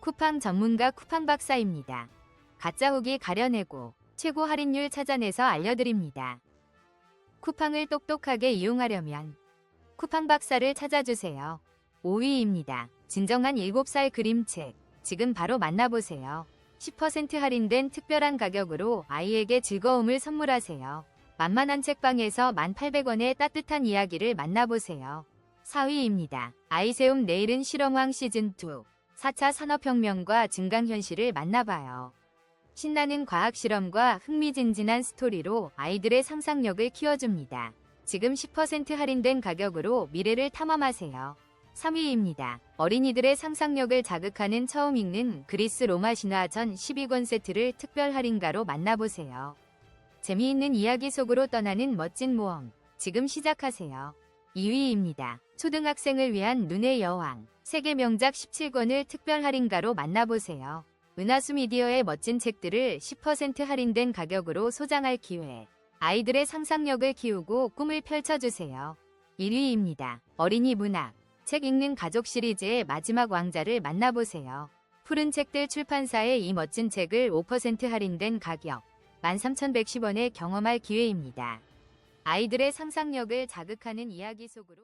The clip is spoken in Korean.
쿠팡 전문가 쿠팡 박사입니다. 가짜 후기 가려내고 최고 할인율 찾아내서 알려드립니다. 쿠팡을 똑똑하게 이용하려면 쿠팡 박사를 찾아주세요. 5위입니다. 진정한 7살 그림책. 지금 바로 만나보세요. 10% 할인된 특별한 가격으로 아이에게 즐거움을 선물하세요. 만만한 책방에서 1,800원의 따뜻한 이야기를 만나보세요. 4위입니다. 아이세움 내일은 실험왕 시즌2. 4차 산업혁명과 증강현실을 만나봐요. 신나는 과학실험과 흥미진진한 스토리로 아이들의 상상력을 키워줍니다. 지금 10% 할인된 가격으로 미래를 탐험하세요. 3위입니다. 어린이들의 상상력을 자극하는 처음 읽는 그리스 로마 신화 전 12권 세트를 특별 할인가로 만나보세요. 재미있는 이야기 속으로 떠나는 멋진 모험. 지금 시작하세요. 2위입니다. 초등학생을 위한 눈의 여왕. 세계 명작 17권을 특별 할인가로 만나보세요. 은하수 미디어의 멋진 책들을 10% 할인된 가격으로 소장할 기회. 아이들의 상상력을 키우고 꿈을 펼쳐주세요. 1위입니다. 어린이 문학. 책 읽는 가족 시리즈의 마지막 왕자를 만나보세요. 푸른 책들 출판사의 이 멋진 책을 5% 할인된 가격 13,110원에 경험할 기회입니다. 아이들의 상상력을 자극하는 이야기 속으로